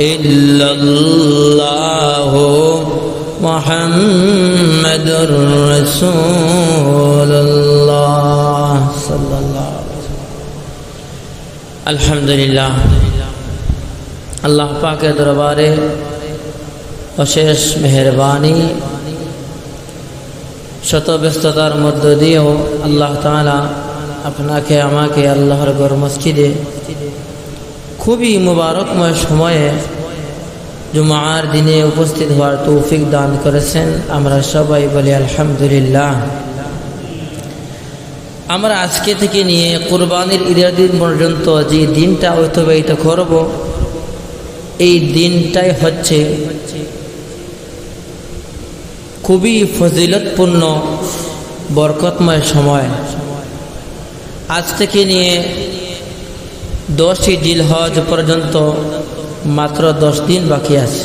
إلا الله محمد رسول الله صلى الله عليه وسلم الحمد لله আল্লাহ পাকের দরবারে অশেষ মেহরবানি শত ব্যস্ততার মধ্য দিয়েও আল্লাহ তাআলা আপনাকে আমাকে আল্লাহর গর মসজিদে খুবই মুবারকময় সময়ে জুমার দিনে উপস্থিত হওয়ার তৌফিক দান করেছেন। আমরা সবাই বলি আলহামদুলিল্লাহ। আমরা আজকে থেকে নিয়ে কোরবানির ঈদের দিন পর্যন্ত যে দিনটা অতিবাহিত করব, এই দিনটাই হচ্ছে খুবই ফজিলতপূর্ণ, বরকতময় সময়। আজ থেকে নিয়ে দশই জিল হজ পর্যন্ত মাত্র দশ দিন বাকি আছে।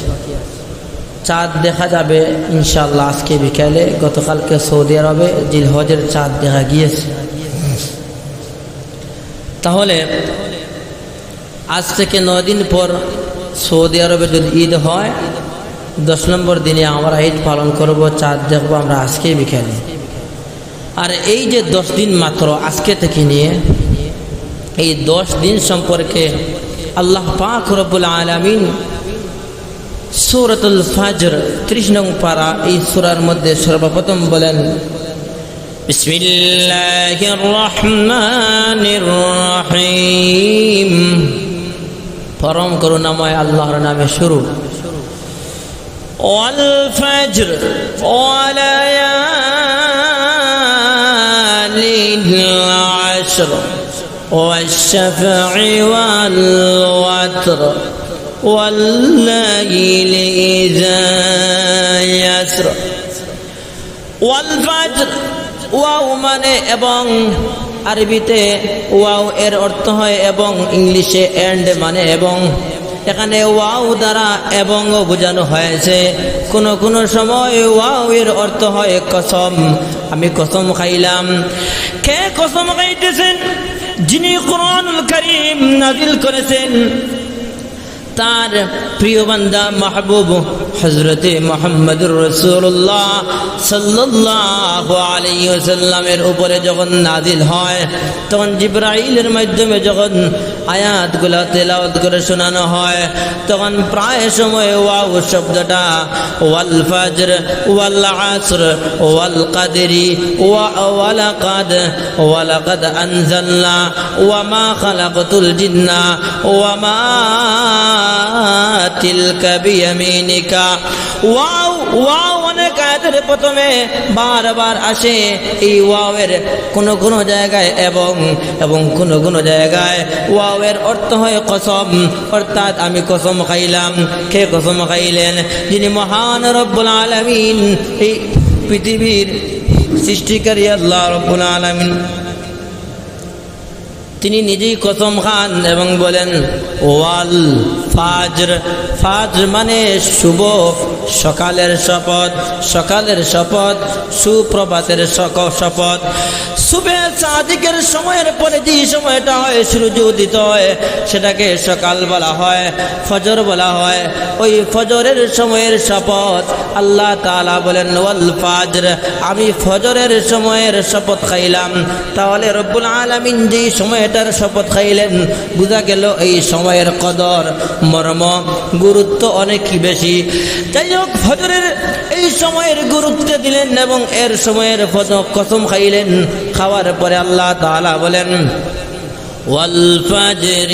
চাঁদ দেখা যাবে ইনশাল্লাহ আজকে বিকালে, গতকালকে সৌদি আরবে জিল হজের চাঁদ দেখা গিয়েছে। তাহলে আজ থেকে নয় দিন পর সৌদি আরবে যদি ঈদ হয়, দশ নম্বর দিনে আমরা ঈদ পালন করব, চাঁদ দেখব আমরা আজকে বিকালে। আর এই যে দশ দিন মাত্র আজকে থেকে নিয়ে এই দশ দিন সম্পর্কে আল্লাহ পাক রব্বুল আলমিন সুরতুল ফাজর ত্রিশ পারা এই সুরার মধ্যে সর্বপ্রথম বলেন, বিসমিল্লাহির রহমানির রহিম। পরম করুণাময় আল্লাহর নামে শুরু। ওয়াল ফাজর ওয়ালায়ালিল আশর والشفع والوتر والليل إذا يسر والفجر ওয়াও মানে এবং আরবিতে ওয়াও এর অর্থ হয় এবং ইংলিশে এন্ড মানে এবং এখানে ওয়াও দ্বারা এবং বোঝানো হয়েছে কোন কোন সময় ওয়াও এর অর্থ হয় কসম আমি কসম খাইলাম কে কসম খাইতেছেন যিনি কোরআন করিম নাজিল করেছেন তার প্রিয় বান্দা মাহবুব হজরতে মোহাম্মদুর রসুল্লাহ সাল্লাহ আলাইসাল্লামের উপরে যখন নাজিল হয়, তখন জিব্রাইলের মাধ্যমে যখন আয়াতগুলা তেলাওয়াত করে শোনানো হয়, তখন প্রায় সময় ওয়াও শব্দটা ওয়াল ফজর, ওয়াল আসর, ওয়াল কাদেরি ওয়ালাকাদ ওয়ালাকাদ আনজাল্লা ওয়ামা খালাকতুল জিন্না ওয়ামা ওয়াও ওয়াও, অনেক প্রথমে বারবার আসে এই ওয়াওয়ের কোন কোন জায়গায় এবং এবং কোন কোন জায়গায় ওয়াওয়ের অর্থ হয় অর্থাৎ আমি কসম খাইলাম, কে কসম খাইলেন? যিনি মহান রব্বুল আলামিন। এই পৃথিবীর সৃষ্টিকারী আল্লাহ রব্বুল আলামিন। তিনি নিজেই কসম খান এবং বলেন, ওয়াল ফাজর। ফাজর মানে শুভ সকালের শপথ সকালের শপথ, সুপ্রভাতের শপথ। শুভে সাদিকের সময়ের পরে যে সময়টা হয়, সূর্য উদিত হয়, সেটাকে সকাল বলা হয়, ফজর বলা হয়। ওই ফজরের সময়ের শপথ, আল্লাহ তালা বলেন, ওয়াল ফাজর। আমি ফজরের সময়ের শপথ খাইলাম। তাহলে রব্বুল আলমিন যেই সময়টার শপথ খাইলেন বোঝা গেল এই সময়ের কদর মর্ম গুরুত্ব অনেক বেশি যাই হোক ফজরের এই সময়ের গুরুত্ব দিলেন এবং এর সময়ের কসম খাইলেন খাওয়ার পরে আল্লাহ তালা বলেন والفجر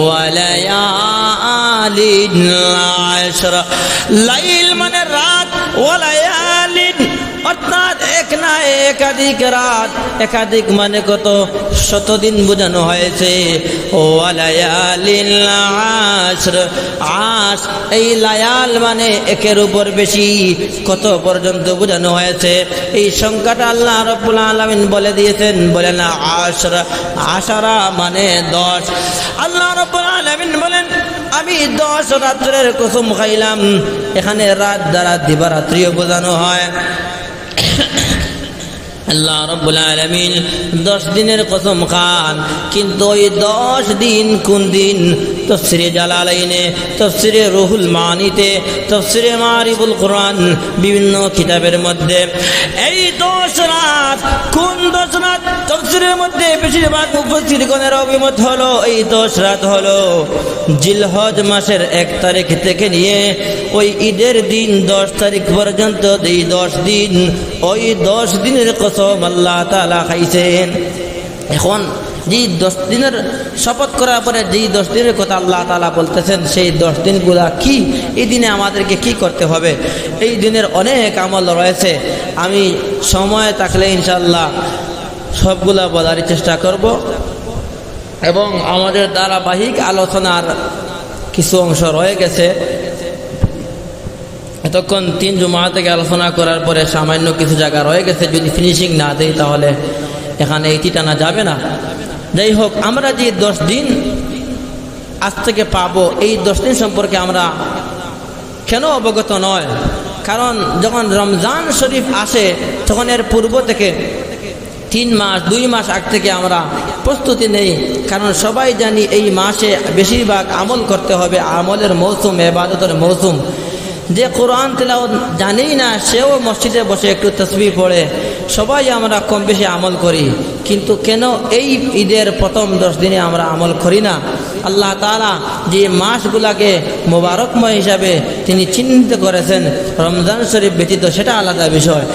وليال عشر লাইল মানে রাত ওয়ালায়ালিন অর্থাৎ এক না একাধিক রাত, একাধিক মানে কত শতদিন বোঝানো হয়েছে। ও আশ, এই লায়াল মানে একের উপর বেশি কত পর্যন্ত বোঝানো হয়েছে। এই সংখ্যাটা আল্লাহ রব্বুল আলামিন বলে দিয়েছেন, বলে না আশর, আশারা মানে দশ। আল্লাহ রব্বুল আলামিন বলেন, আমি দশ রাত্রের কসম খাইলাম, এখানে রাত দ্বারা দিবারাত্রিও বোঝানো হয়। আল্লাহ রব্বুল আলমিন দশ দিনের কসম খান, কিন্তু ওই দশ দিন কোন দিন? তফসিরে জালালাইনে, তফসিরে রুহুল মানিতে, তফসিরে মারিবুল কোরআন, বিভিন্ন কিতাবের মধ্যে। এই দশ রাত কোন দশ রাত? তফসিরের মধ্যে বেশিরভাগ মুফসিরগণের অভিমত হলো, এই দশ রাত হলো জিলহজ মাসের এক তারিখ থেকে নিয়ে ওই ঈদের দিন দশ তারিখ পর্যন্ত এই দশ দিন, ওই দশ দিনের কসম আল্লাহ তালা খাইছেন। এখন যেই দশ দিনের শপথ করার পরে যেই দশ দিনের কথা আল্লাহ তালা বলতেছেন, সেই দশ দিনগুলা কি? এই দিনে আমাদেরকে কি করতে হবে? এই দিনের অনেক আমল রয়েছে। আমি সময় থাকলে ইনশাল্লাহ সবগুলা বলার চেষ্টা করব। এবং আমাদের ধারাবাহিক আলোচনার কিছু অংশ রয়ে গেছে। এতক্ষণ তিন জুমা থেকে আলোচনা করার পরে সামান্য কিছু জায়গা রয়ে গেছে, যদি ফিনিশিং না দেই তাহলে এখানে এটি টানা যাবে না। যাই হোক, আমরা যে দশ দিন আজ থেকে পাবো, এই দশ দিন সম্পর্কে আমরা কেন অবগত নয়? কারণ যখন রমজান শরীফ আসে, তখন এর পূর্ব থেকে তিন মাস, দুই মাস আগ থেকে আমরা প্রস্তুতি নেই। কারণ সবাই জানি এই মাসে বেশিরভাগ আমল করতে হবে, আমলের মৌসুম, এবাদতের মৌসুম। যে কোরআন তেলাওয়াত জানেই না, সেও মসজিদে বসে একটু তসবি পড়ে। সবাই আমরা কম বেশি আমল করি, কিন্তু কেন এই ঈদের প্রথম দশ দিনে আমরা আমল করি না? আল্লাহ তালা যে মাসগুলাকে মোবারকময় হিসাবে তিনি চিহ্নিত করেছেন, রমজান শরীফ ব্যতীত, সেটা আলাদা বিষয়।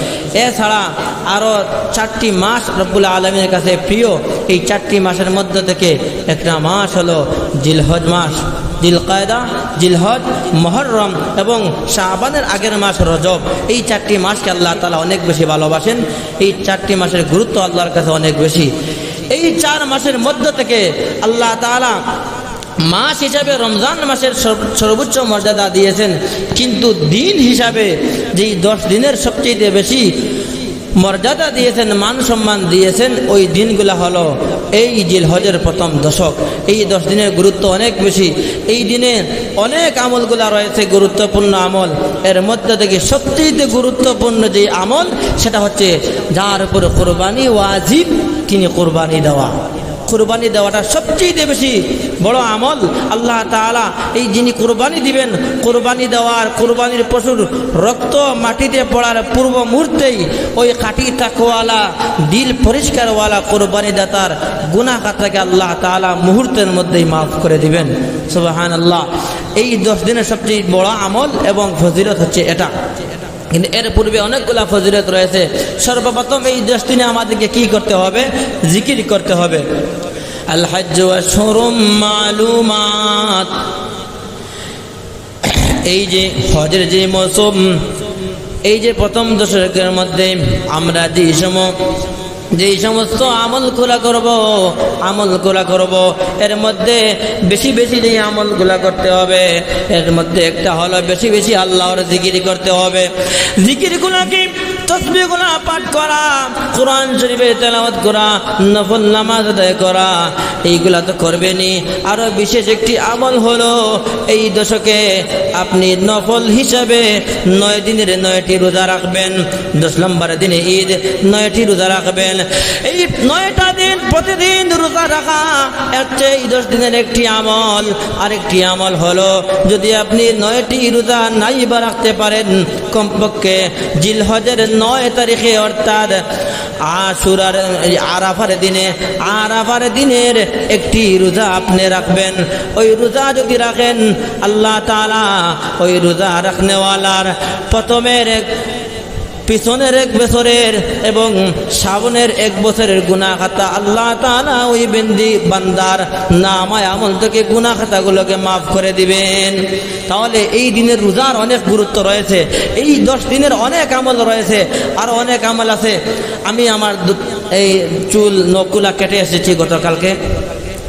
এছাড়া আরও চারটি মাস রব্বুল আলমীর কাছে প্রিয়, এই চারটি মাসের মধ্য থেকে একটা মাস হলো জিলহজ মাস। জিলকায়দা, জিলহজ, মহরম এবং শাহবানের আগের মাস রজব। এই চারটি মাসকে আল্লাহ তালা অনেক বেশি ভালোবাসেন। এই চারটি মাসের গুরুত্ব আল্লাহর কাছে অনেক বেশি। এই চার মাসের মধ্য থেকে আল্লাহ তালা মাস হিসাবে রমজান মাসের সর্বোচ্চ মর্যাদা দিয়েছেন। কিন্তু দিন হিসাবে যেই দশ দিনের সবচেয়ে বেশি মর্যাদা দিয়েছেন, মান সম্মান দিয়েছেন, ওই দিনগুলো হলো এই জিল হজের প্রথম দশক। এই দশ দিনের গুরুত্ব অনেক বেশি। এই দিনে অনেক আমলগুলা রয়েছে, গুরুত্বপূর্ণ আমল। এর মধ্যে থেকে সবচেয়ে গুরুত্বপূর্ণ যে আমল, সেটা হচ্ছে, যার উপর কোরবানি ওয়াজিব, তিনি কোরবানি দেওয়া। কোরবানি দেওয়াটা সবচেয়ে বেশি বড় আমল। আল্লাহ তাআলা এই যিনি কোরবানি দিবেন, কোরবানি দেওয়ার কোরবানির পশুর রক্ত মাটিতে পড়ার পূর্ব মুহূর্তেই ওই কাটি তাকওয়ালা, দিল পরিষ্কারওয়ালা কোরবানি দাতার গুনাহ খাতাকে আল্লাহ তাআলা মুহূর্তের মধ্যেই মাফ করে দিবেন। সুবাহান আল্লাহ এই দশ দিনের সবচেয়ে বড় আমল এবং ফজিলত হচ্ছে এটা। কিন্তু এর পূর্বে অনেকগুলা ফজিলত রয়েছে। সর্বপ্রথম এই দশ দিনে আমাদেরকে কি করতে হবে? জিকির করতে হবে। মালুমাত। এই যে হজের যে মৌসুম, এই যে প্রথম দশকের মধ্যে আমরা যে সময় যেই সমস্ত আমল খোলা করব, আমল খোলা করব, এর মধ্যে বেশি বেশি যে আমলগুলা করতে হবে, এর মধ্যে একটা হলো বেশি বেশি আল্লাহর জিকির করতে হবে। জিকির গুলা কি পাঠ করা, কোরআন শরীফে তেলাওয়াত করা, নফল নামাজ আদায় করা, এইগুলা তো করবেনই। আরও বিশেষ একটি আমল হলো, এই দশকে আপনি নফল হিসাবে নয় দিনের নয়টি রোজা রাখবেন, দশ নম্বর দিনে ঈদ, নয়টি রোজা রাখবেন। এই নয়টা দিন প্রতিদিন রোজা রাখা হচ্ছে এই দশ দিনের একটি আমল। আরেকটি আমল হলো, যদি আপনি নয়টি রোজা নাই বা রাখতে পারেন কমপক্ষে জিলহজের নয় তারিখে অর্থাৎ আশুরার এই আরাফার দিনে, আরাফার দিনের একটি রোজা আপনি রাখবেন। ওই রোজা যদি রাখেন, আল্লাহ তালা ওই রোজা রাখনেওয়ালার প্রথমের পিছনের এক বছরের এবং শ্রাবণের এক বছরের গুনা খাতা, আল্লাহ তাআলা ওই বেন্দি বান্দার নামায় আমল থেকে গুনা খাতাগুলোকে মাফ করে দিবেন। তাহলে এই দিনের রোজার অনেক গুরুত্ব রয়েছে, এই দশ দিনের অনেক আমল রয়েছে, আর অনেক আমল আছে। আমি আমার এই চুল নকুলা কেটে এসেছি গতকালকে।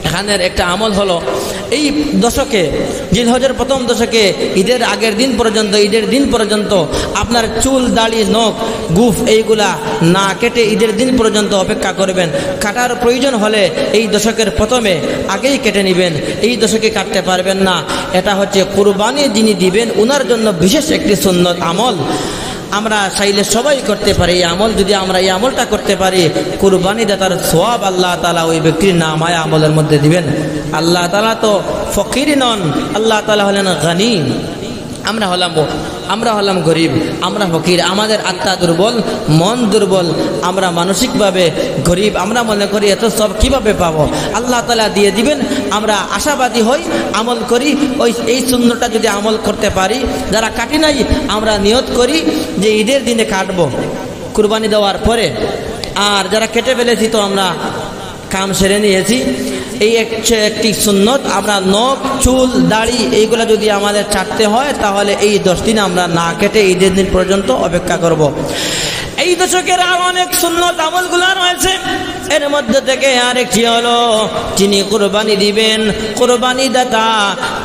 এখানের একটা আমল হলো এই দশকে জিলহজের প্রথম দশকে, ঈদের আগের দিন পর্যন্ত, ঈদের দিন পর্যন্ত আপনার চুল, দাড়ি, নখ, গুফ এইগুলা না কেটে ঈদের দিন পর্যন্ত অপেক্ষা করবেন। কাটার প্রয়োজন হলে এই দশকের প্রথমে আগেই কেটে নেবেন। এই দশকে কাটতে পারবেন না। এটা হচ্ছে কুরবানি যিনি দিবেন ওনার জন্য বিশেষ একটি সুন্নত আমল। আমরা চাইলে সবাই করতে পারি, এই আমল যদি আমরা এই আমলটা করতে পারি, কুরবানি দাতার সব আল্লাহ তালা ওই ব্যক্তির নামায় আমলের মধ্যে দিবেন। আল্লাহ তালা তো ফকির নন, আল্লাহ তালা হলেন গানি। আমরা হলাম আমরা হলাম গরিব, আমরা ফকির, আমাদের আত্মা দুর্বল, মন দুর্বল, আমরা মানসিকভাবে গরিব, আমরা মনে করি এত সব কীভাবে পাবো? আল্লাহ তালা দিয়ে দিবেন, আমরা আশাবাদী হই, আমল করি, ওই, এই সুন্দরটা যদি আমল করতে পারি, যারা কাটি নাই আমরা নিয়ত করি যে ঈদের দিনে কাটব, কুরবানি দেওয়ার পরে। আর যারা কেটে ফেলেছি তো আমরা কাম সেরে নিয়েছি। এই একটি সুন্নত, আমরা নখ, চুল, দাড়ি, এইগুলো যদি আমাদের ছাড়তে হয়, তাহলে এই দশ দিন আমরা না কেটে ঈদের দিন পর্যন্ত অপেক্ষা করব। এই দশকের আর অনেক সুন্নত আমলগুলো রয়েছে। এর মধ্যে থেকে আরেকটি হলো, যিনি কোরবানি দিবেন কোরবানি দাতা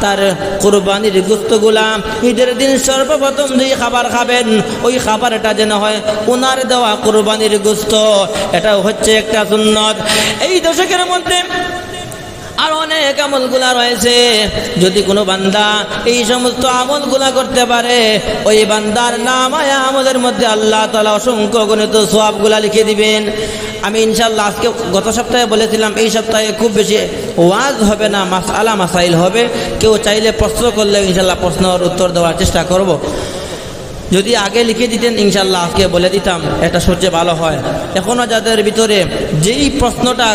তার কোরবানির গুস্তগুলা ঈদের দিন সর্বপ্রথম যেই খাবার খাবেন, ওই খাবারটা যেন হয় ওনার দেওয়া কোরবানির গুস্ত এটাও হচ্ছে একটা সুন্নত। এই দশকের মধ্যে আর অনেক আমলগুলা রয়েছে। যদি কোনো বান্দা এই সমস্ত আমলগুলা করতে পারে, ওই বান্দার নাম আয়া আমলের মধ্যে আল্লাহ তালা অসংখ্য গণিত সবগুলা লিখে দিবেন। আমি ইনশাল্লাহ আজকে গত সপ্তাহে বলেছিলাম, এই সপ্তাহে খুব বেশি ওয়াজ হবে না মাস আলা মাসাইল হবে। কেউ চাইলে প্রশ্ন করলে ইনশাল্লাহ প্রশ্নের উত্তর দেওয়ার চেষ্টা করব। যদি আগে লিখে দিতেন ইনশাল্লাহ আজকে বলে দিতাম, এটা সবচেয়ে ভালো হয়। এখনও যাদের ভিতরে যেই প্রশ্নটা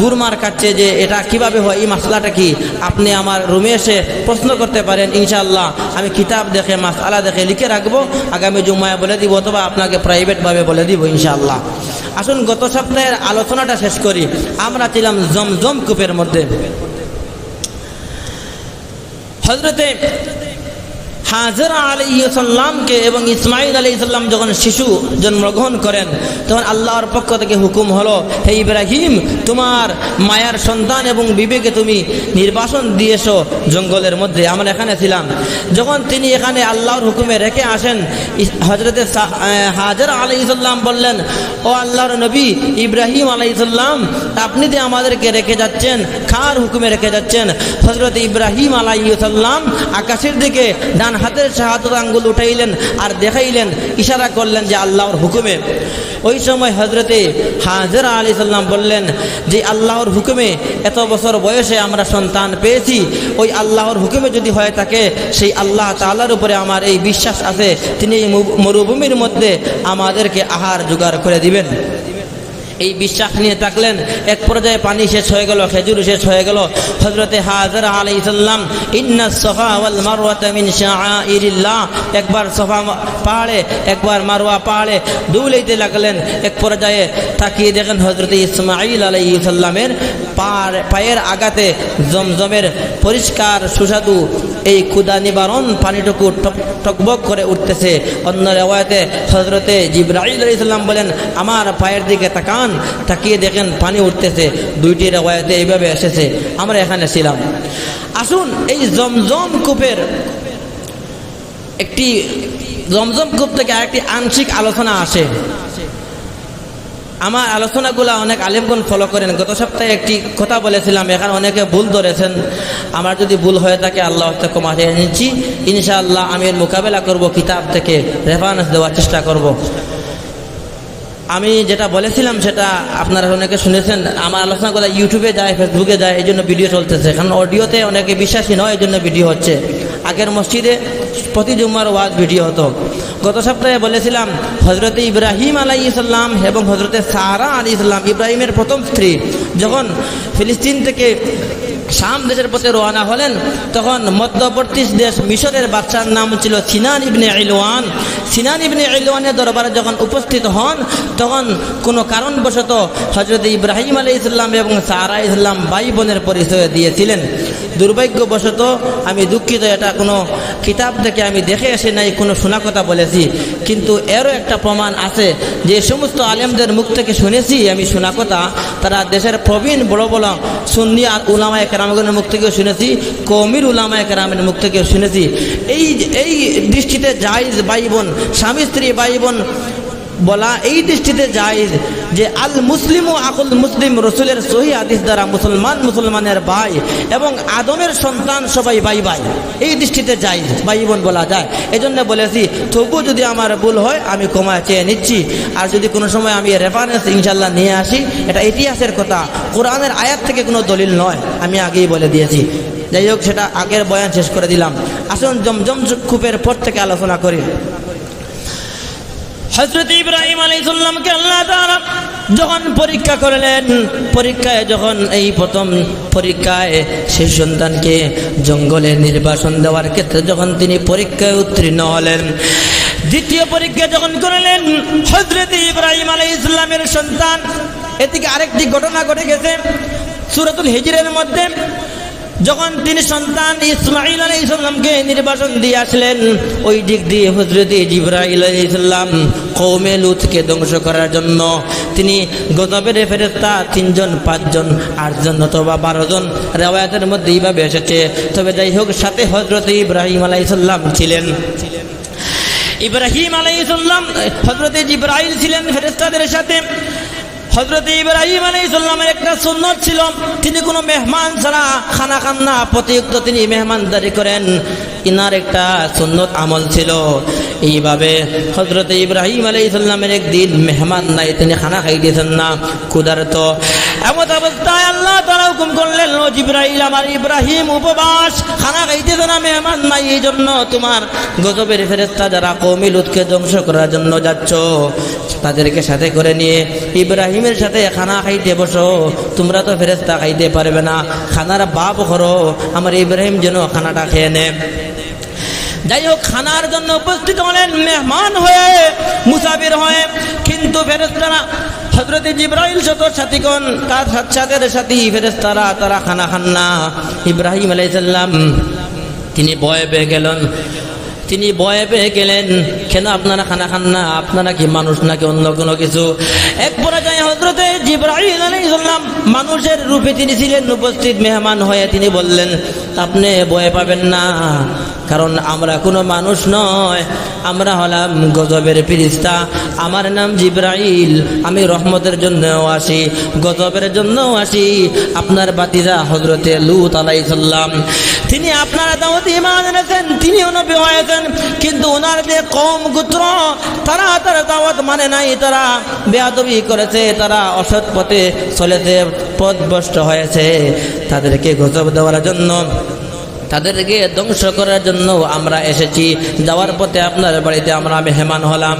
গুরমার কাটছে যে এটা কীভাবে হয়, এই মশলাটা কি, আপনি আমার রুমে এসে প্রশ্ন করতে পারেন ইনশাল্লাহ আমি কিতাব দেখে মাসালা দেখে লিখে রাখব, আগামী জুম্মায় বলে দিব অথবা আপনাকে প্রাইভেটভাবে বলে দিব ইনশাল্লাহ আসুন, গত সপ্তাহের আলোচনাটা শেষ করি। আমরা ছিলাম জমজম কূপের মধ্যে। হজরতে হাজরা আলী আলাইসাল্লামকে এবং ইসমাইল আলী ইসলাম যখন শিশু জন্মগ্রহণ করেন, তখন আল্লাহর পক্ষ থেকে হুকুম হলো, হে ইব্রাহিম, তোমার মায়ার সন্তান এবং বিবেকে তুমি নির্বাসন দিয়েছ জঙ্গলের মধ্যে। আমরা এখানে ছিলাম। যখন তিনি এখানে আল্লাহর হুকুমে রেখে আসেন হজরতে হাজর আলাইসাল্লাম বললেন, ও আল্লাহর নবী, ইব্রাহিম আলাইসাল্লাম আপনি যে আমাদেরকে রেখে যাচ্ছেন, কার হুকুমে রেখে যাচ্ছেন? হজরত ইব্রাহিম আলাই আলাইসাল্লাম আকাশের দিকে ডান হাতের শাহাদত আঙ্গুল উঠাইলেন আর দেখাইলেন, ইশারা করলেন যে আল্লাহর হুকুমে। ওই সময় হজরতে হাজরা আলী সাল্লাম বললেন যে, আল্লাহর হুকুমে এত বছর বয়সে আমরা সন্তান পেয়েছি। ওই আল্লাহর হুকুমে যদি হয়ে থাকে, সেই আল্লাহ তালার উপরে আমার এই বিশ্বাস আছে। তিনি মরুভূমির মধ্যে আমাদেরকে আহার জোগাড় করে দিবেন। এই বিশ্বাস নিয়ে থাকলেন, এক পর্যায়ে পানি শেষ হয়ে গেল, খেজুর শেষ হয়ে গেল। হজরতে হাজার আলাই সাল্লাম ইন্না সফা ওয়াল মারওয়াতা মিন শাআইরিল্লাহ। একবার সফা পাহাড়ে, একবার মারওয়া পাহাড়ে দুলাইতে লাগলেন। এক পর্যায়ে তাকিয়ে দেখেন হজরত ইসমাইল আলাই সাল্লামের পায়ের আগাতে জমজমের পরিষ্কার সুস্বাদু এই ক্ষুদা নিবারণ পানিটুকু টক, টকবক করে উঠতেছে। অন্য রেওয়ায়তে হজরতে জিব্রাইল আলী সাল্লাম বলেন, আমার পায়ের দিকে তাকান, তাকিয়ে দেখেন পানি উঠতেছে। দুইটি রেওয়ায়তে এইভাবে এসেছে। আমরা এখানে ছিলাম। আসুন এই জমজম কূপের একটি, জমজম কূপ থেকে আরেকটি আংশিক আলোচনা আসে। আমার আলোচনাগুলো অনেক আলেমগুন ফলো করেন। গত সপ্তাহে একটি কথা বলেছিলাম, এখানে অনেকে ভুল ধরেছেন। আমার যদি ভুল হয়ে থাকে, আল্লাহ থেকে মাঠে নিচ্ছি। ইনশাআল্লাহ আমি এর মোকাবেলা করব, কিতাব থেকে রেফারেন্স দেওয়ার চেষ্টা করব। আমি যেটা বলেছিলাম, সেটা আপনারা অনেকে শুনেছেন। আমার আলোচনাগুলো ইউটিউবে যায় ফেসবুকে যায়, এই জন্য ভিডিও চলতেছে। কারণ অডিওতে অনেকে বিশ্বাসী নয়, এই জন্য ভিডিও হচ্ছে। আগের মসজিদে প্রতি জুম্মার ওয়াজ ভিডিও হতো। গত সপ্তাহে বলেছিলাম হজরতে ইব্রাহিম আলাই ইসলাম এবং হজরতে সারা আলী ইসলাম ইব্রাহিমের প্রথম স্ত্রী, যখন ফিলিস্তিন থেকে শাম দেশের পথে রওনা হলেন, তখন মধ্যবর্তী দেশ মিশরের বাচ্চার নাম ছিল সিনান ইবনে ইলওয়ান। সিনান ইবনে ইলওয়ানের দরবারে যখন উপস্থিত হন, তখন কোনো কারণবশত হজরত ইব্রাহিম আলী ইসলাম এবং সারা ইসলাম ভাই বোনের পরিচয় দিয়েছিলেন। দুর্ভাগ্যবশত আমি দুঃখিত, এটা কোনো কিতাব থেকে আমি দেখে এসে নাই, কোনো শোনা কথা বলেছি। কিন্তু এরও একটা প্রমাণ আছে যে সমস্ত আলেমদের মুখ থেকে শুনেছি আমি শোনা কথা, তারা দেশের প্রবীণ বড় বড় সুন্নি উলামায় কেরামগণের মুখ থেকেও শুনেছি কৌমির উলামায় কেরামের মুখ থেকেও শুনেছি। এই এই দৃষ্টিতে জায়জ ভাই বোন, স্বামী স্ত্রী ভাই বোন বলা এই দৃষ্টিতে জায়েজ যে আল মুসলিম ও আকুল মুসলিম রসুলের সহি আদিস দ্বারা মুসলমান মুসলমানের ভাই এবং আদমের সন্তান সবাই ভাই ভাই। এই দৃষ্টিতে জায়েজ ভাই বোন বলা যায়। এই জন্য বলেছি, তবু যদি আমার ভুল হয়, আমি ক্ষমা চেয়ে নিচ্ছি। আর যদি কোনো সময় আমি রেফারেন্স ইনশাল্লাহ নিয়ে আসি, এটা ইতিহাসের কথা। কোরআনের আয়াত থেকে কোনো দলিল নয়, আমি আগেই বলে দিয়েছি। যাই হোক, সেটা আগের বয়ান শেষ করে দিলাম। আসুন জমজম কূপের পর থেকে আলোচনা করি। হজরত ইব্রাহিম আলাইসাল্লামকে আল্লাহ তাআলা যখন পরীক্ষা করলেন, পরীক্ষায় যখন এই প্রথম পরীক্ষায় সেই সন্তানকে জঙ্গলে নির্বাসন দেওয়ার ক্ষেত্রে যখন তিনি পরীক্ষায় উত্তীর্ণ হলেন, দ্বিতীয় পরীক্ষা যখন করলেন হজরত ইব্রাহিম আলাই ইসলামের সন্তান, এদিকে আরেকটি ঘটনা ঘটে গেছে। সুরতুল হিজরের মধ্যে যখন তিনি সন্তান ইসমাইল আলী ইসলামকে নির্বাচন দিয়ে আসলেন, ওই দিক দিয়ে হজরত জিব্রাইল আলী ইসলাম কৌমে লুথকে ধ্বংস করার জন্য তিনি গজবের ফেরেস্তা তিনজন, পাঁচজন, আটজন অথবা বারোজন রেওয়ায়তের মধ্যে এইভাবে এসেছে। তবে যাই হোক, সাথে হজরত ইব্রাহিম আলাই ইসলাম ছিলেন। ইব্রাহিম আলাই ইসলাম হজরত জিব্রাইল ছিলেন ফেরেস্তাদের সাথে। হজরত ইব্রাহিম আলী ইসলামের একটা সুন্নত ছিল, তিনি কোনো মেহমান ছাড়া খানা খান না প্রতিযুক্ত তিনি মেহমানদারি করেন। ইনার একটা সুন্নত আমল ছিল। এইভাবে হজরত ইব্রাহিম আলী ইসলামের একদিন মেহমান নাই, তিনি খানা খাই দিয়েছেন না, ক্ষুধার্ত। এমন অবস্থায় আল্লাহ তারা হুকুম করলেন, ও জিব্রাহিম আমার ইব্রাহিম উপবাস, খানা খাইতেছে না, মেহমান নাই এই জন্য তোমার গজবের ফেরেস্তা যারা কৌমিল উৎকে ধ্বংস করার জন্য যাচ্ছ। তাদেরকে সাথে করে নিয়ে ইব্রাহিমের সাথে খানা খাইতে বসো। তোমরা তো ফেরেস্তা খাইতে পারবে না। খানার বাপ করো, আমার ইব্রাহিম যেন খানাটা খেয়ে নে যাই হোক খানার জন্য উপস্থিত হলেন মেহমান হয়ে মুসাফির হয়ে। কিন্তু ফেরেস্তারা হজরত জিব্রাহিল শত সাথীগণ তার সাথে সাথী ফেরেস্তারা তারা খানা খান না। ইব্রাহিম আলাইসাল্লাম তিনি বয়ে পেয়ে গেলেন। তিনি বয়ে পেয়ে গেলেন, কেন আপনারা খানা খান না? আপনারা কি মানুষ নাকি অন্য কোনো কিছু? এক হজরতে জিব্রাহিম মানুষের রূপে তিনি ছিলেন, উপস্থিত মেহমান হয়ে তিনি বললেন, আপনি বয়ে পাবেন না, কারণ আমরা কোনো মানুষ নয়। আমরা হলাম গজবের ফিরিস্তা। আমার নাম জিব্রাইল, আমি রহমতের জন্যও আসি, গজবের জন্যও আসি। আপনার বাতিজা হজরতে লুত আলাইসাল্লাম তিনি আপনার দাওয়াত ইমান এনেছেন, তিনিও হয়েছেন, কিন্তু ওনার যে কম গোত্র, তারা তার দাওয়াত মানে নাই, তারা বেয়াদবি করেছে, তারা অসৎ পথে চলেছে, পথভ্রষ্ট হয়েছে। তাদেরকে গজব দেওয়ার জন্য তাদেরকে ধ্বংস করার জন্য আমরা এসেছি। যাওয়ার পথে আপনার বাড়িতে আমরা মেহমান হলাম।